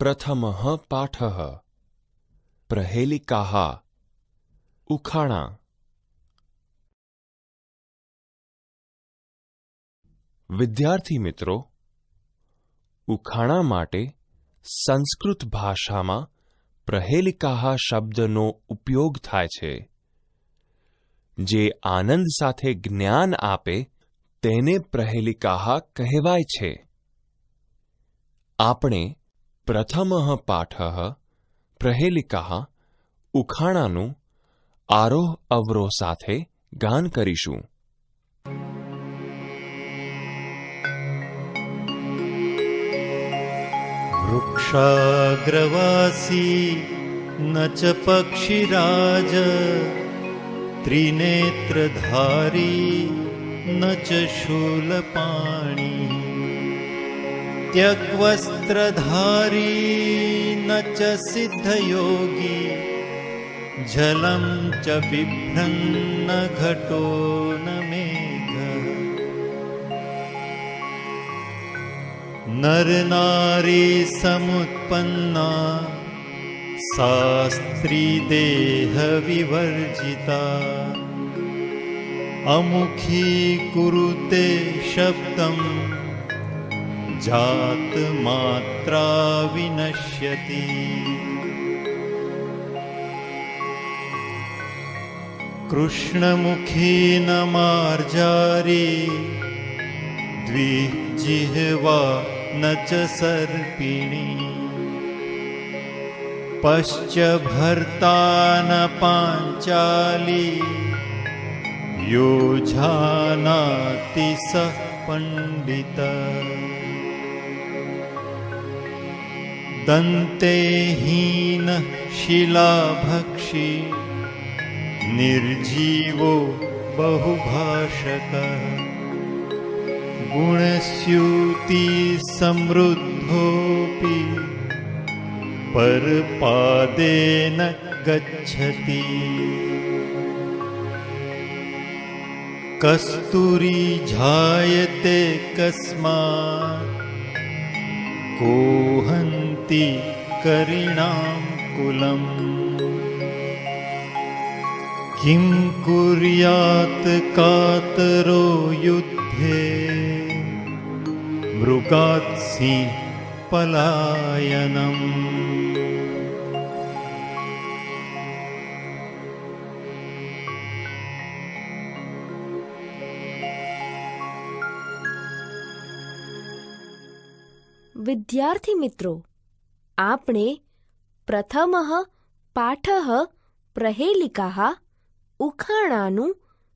પ્રથમઃ પાઠઃ પ્રહેલિકાः ઉખાણા વિદ્યાર્થી મિત્રો ઉખાણા માટે સંસ્કૃત ભાષામાં પ્રહેલિકાહ શબ્દનો ઉપયોગ થાય છે જે આનંદ સાથે જ્ઞાન આપે તેને પ્રહેલિકાહ કહેવાય છે આપણે પ્રથમઃ પાઠઃ પ્રહેલિકાહ ઉખાણાનું આરોહ અવરોહ સાથે ગાન કરીશું वृक्षाग्रवासी न च पक्षिराज त्रिनेत्रधारी न च शूलपाणि त्यग्वस्त्रधारी न च सिद्धयोगी जलं च बिभ्रन्न घटो न मेघः। नरनारी समुत्पन्ना सा स्त्रीदेहविवर्जिता अमुखी कुरुते शब्दं जातमात्रा विनश्यति। कृष्णमुखी न मार्जारी द्विजिह्वा न च सर्पिणी। पश्च भर्ता न पाञ्चाली यो जानाति सः पण्डित दन्ते हीनः शिलाभक्षी निर्जीवो बहुभाषकः। गुणस्यूति समृद्धोऽपि परपादेन गच्छति। कस्तूरी झायते कस्मात् कोहन्ति करिणां कुलम् किं कुर्यात् कातरो युद्धे मृगात् सिंह पलायनम् વિદ્યાર્થી મિત્રો આપણે પ્રથમઃ પાઠઃ પ્રહેલિકા ઉખાણાનું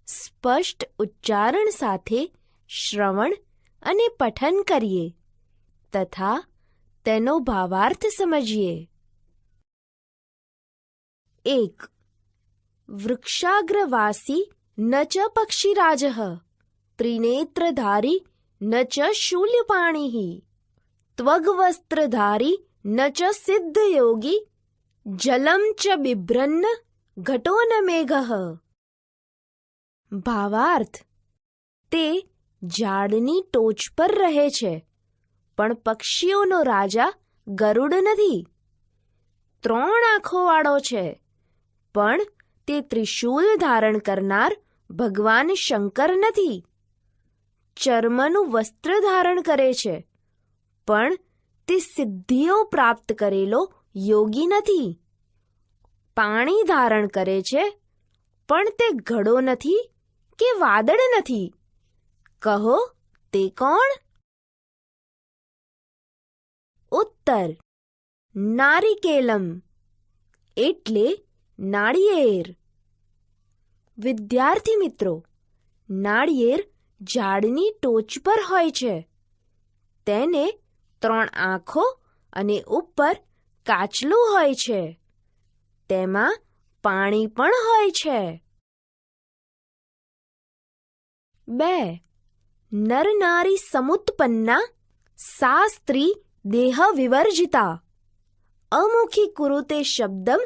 સ્પષ્ટ ઉચ્ચારણ સાથે શ્રવણ અને પઠન કરીએ તથા તેનો ભાવાર્થ સમજીએ. એક, વૃક્ષાગ્રવાસી ન ચ પક્ષીરાજ, ત્રિનેત્રધારી ન ચ શૂલ્યપાણી, ત્વગ્વસ્ત્રધારી ન ચ સિદ્ધયોગી જલમ ચ બિભ્રન્ન ઘટો ન મેઘઃ ભાવાર્થ તે ઝાડની ટોચ પર રહે છે પણ પક્ષીઓનો રાજા ગરુડ નથી ત્રણ આંખોવાળો છે, પણ તે ત્રિશૂલ ધારણ કરનાર ભગવાન શંકર નથી। ચર્મનું વસ્ત્ર ધારણ કરે છે, પણ તે સિદ્ધિઓ પ્રાપ્ત કરેલો યોગી નથી. પાણી ધારણ કરે છે, પણ તે ઘડો નથી કે વાદળ નથી. કહો, તે કોણ? ઉત્તર, નારિકેલમ, એટલે નાળિયેર. વિદ્યાર્થી મિત્રો, નાળિયેર ઝાડની ટોચ પર હોય છે. તેને ત્રણ આંખો અને ઉપર કાચલું હોય છે. તેમાં પાણી પણ હોય છે. બે. નરનારી સમુત્પન્ના સા સ્ત્રી દેહ વિવર્જિતા અમુખી કુરુતે શબ્દમ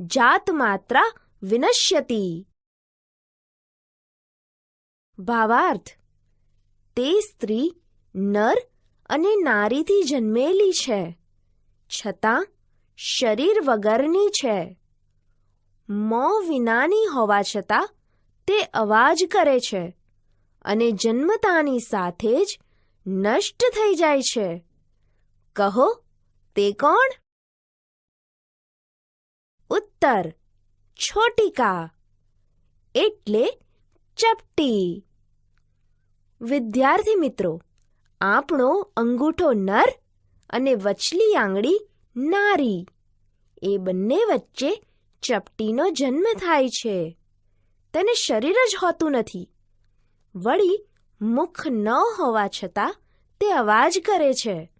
જાત માત્રા વિનશ્યતિ. ભાવાર્થ. તે સ્ત્રી નર અને નારીથી જન્મેલી છે. છતાં, શરીર વગરની છે. મોં વિનાની હોવા છતાં, તે અવાજ કરે છે અને જન્મતાની સાથે જ નષ્ટ થઈ જાય છે. કહો, તે કોણ? ઉત્તર, છોટિકા, એટલે ચપટી. વિદ્યાર્થી મિત્રો આપણો અંગૂઠો નર અને વચલી આંગળી નારી. એ બંને વચ્ચે ચપટીનો જન્મ થાય છે. તેને શરીર જ હોતું નથી. વળી મુખ ન હોવા છતાં તે અવાજ કરે છે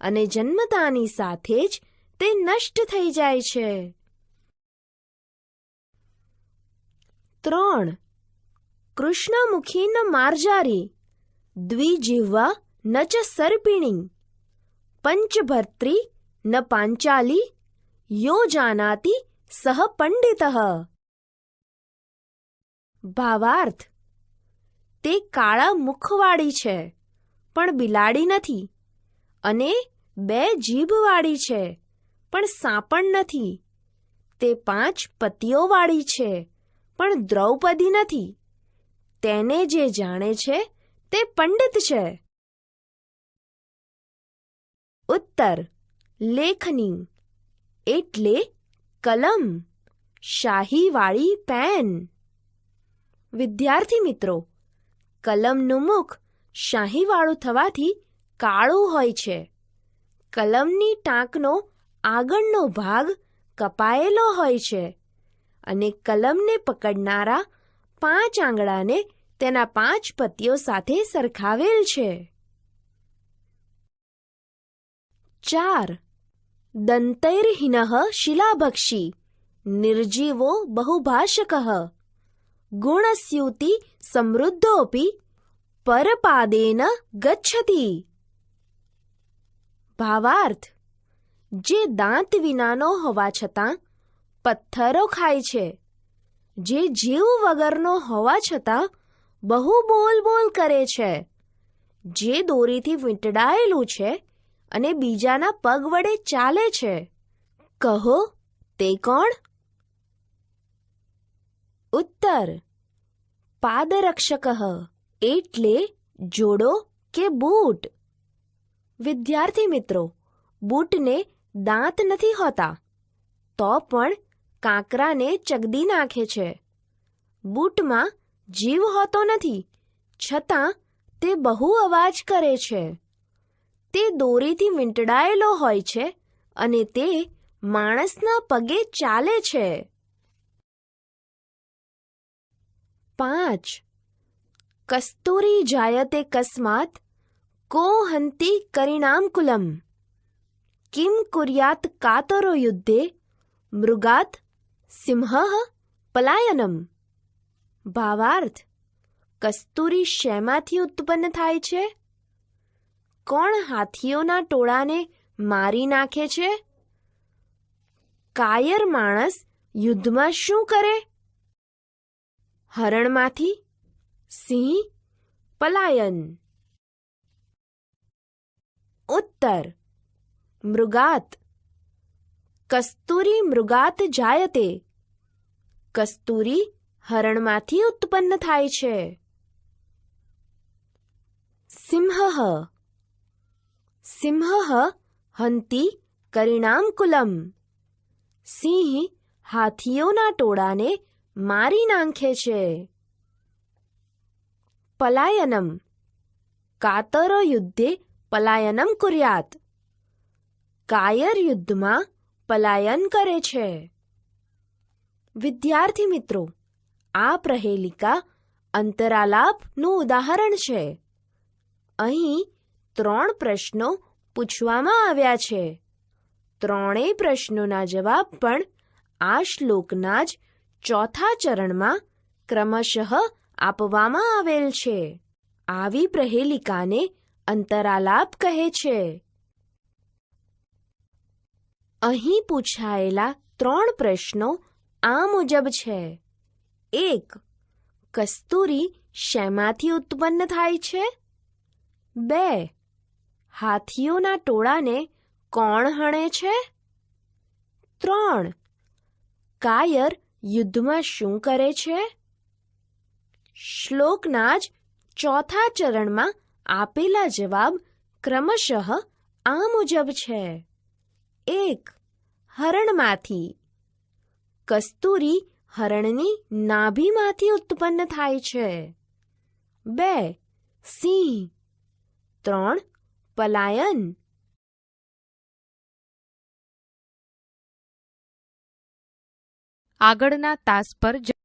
અને જન્મતાની સાથે જ તે નષ્ટ થઈ જાય છે. ત્રણ. કૃષ્ણમુખી ન માર્જારી દ્વિજિહ્વા ન ચ સર્પિણી. પંચભર્ત્રી ન પાંચાલી, યો જાનાતિ સહ પંડિત. ભાવાર્થ, તે કાળા મુખવાળી છે, પણ બિલાડી નથી. અને બે જીભવાળી છે, પણ સાંપણ નથી. તે પાંચ પતિઓવાળી છે, પણ દ્રૌપદી નથી. તેને જે જાણે છે, તે પંડિત છે. ઉત્તર, લેખની, એટલે કલમ, શાહીવાળી પેન. વિદ્યાર્થી મિત્રો, કલમનું મુખ શાહીવાળું થવાથી કાળું હોય છે. કલમની ટાંકનો આગળનો ભાગ કપાયેલો હોય છે અને કલમને પકડનારા પાંચ આંગળાને તેના પાંચ પતિઓ સાથે સરખાવેલ છે. ચાર દંતૈર્હિન શિલાભક્ષી નિર્જીવો બહુભાષક ગુણસ્યુતિ સમૃદ્ધોપી પરપાદેન ગચ્છતિ ભાવાર્થ જે દાંત વિનાનો હોવા છતાં પથ્થરો ખાય છે જે જીવ વગરનો હોવા છતાં બહુ બોલ બોલ કરે છે જે દોરીથી વીંટડાયેલું છે અને બીજાના પગ વડે ચાલે છે. કહો, તે કોણ? ઉત્તર. પાદરક્ષક, એટલે જોડો કે બૂટ. વિદ્યાર્થી મિત્રો, બૂટને દાંત નથી હોતા, તો પણ કાંકરાને ચગદી નાખે છે. બૂટમાં જીવ હોતો નથી, છતાં તે બહુ અવાજ કરે છે. તે દોરીથી વીંટળાયેલો હોય છે અને તે માણસના પગે ચાલે છે. પાંચ. કસ્તુરી જાયતે કસ્માત કો હંતી કરિણામકુલમ. કિમ કુર્યાત કાતરો યુદ્ધે મૃગાત સિંહ પલાયનમ. ભાવાર્થ, કસ્તુરી શેમાંથી ઉત્પન્ન થાય છે? કોણ હાથીઓના ટોળાને મારી નાખે છે? કાયર માણસ યુદ્ધમાં શું કરે? હરણમાંથી સિંહ, પલાયન. ઉત્તર, મૃગાત. કસ્તુરી મૃગાત જાયતે કસ્તુરી હરણમાંથી ઉત્પન્ન થાય છે. સિંહ સિંહ હંતી કરિણામકુલમ સિંહ હાથીઓના ટોળાને મારી નાંખે છે પલાયનમ કાતરો યુદ્ધે પલાયનમ કુર્યાત કાયર યુદ્ધમાં પલાયન કરે છે વિદ્યાર્થી મિત્રો આ પ્રહેલિકા અંતરાલાપનું ઉદાહરણ છે અહીં ત્રણ પ્રશ્નો પૂછવામાં આવ્યા છે. ત્રણેય પ્રશ્નોના જવાબ પણ આ શ્લોકના જ ચોથા ચરણમાં ક્રમશઃ આપવામાં આવેલ છે. આવી પ્રહેલિકાને અંતરાલાપ કહે છે. અહીં પૂછાયેલા ત્રણ પ્રશ્નો આ મુજબ છે. એક, કસ્તુરી શેમાંથી ઉત્પન્ન થાય છે? બે હાથીઓના ટોળાને કોણ હણે છે? ત્રણ. કાયર યુદ્ધમાં શું કરે છે? શ્લોકના જ ચોથા ચરણમાં આપેલા જવાબ ક્રમશઃ આ મુજબ છે. એક. હરણમાંથી. કસ્તુરી હરણની નાભીમાંથી ઉત્પન્ન થાય છે. બે. સિંહ. ત્રણ. પલાયન આગળના તાસ પર જ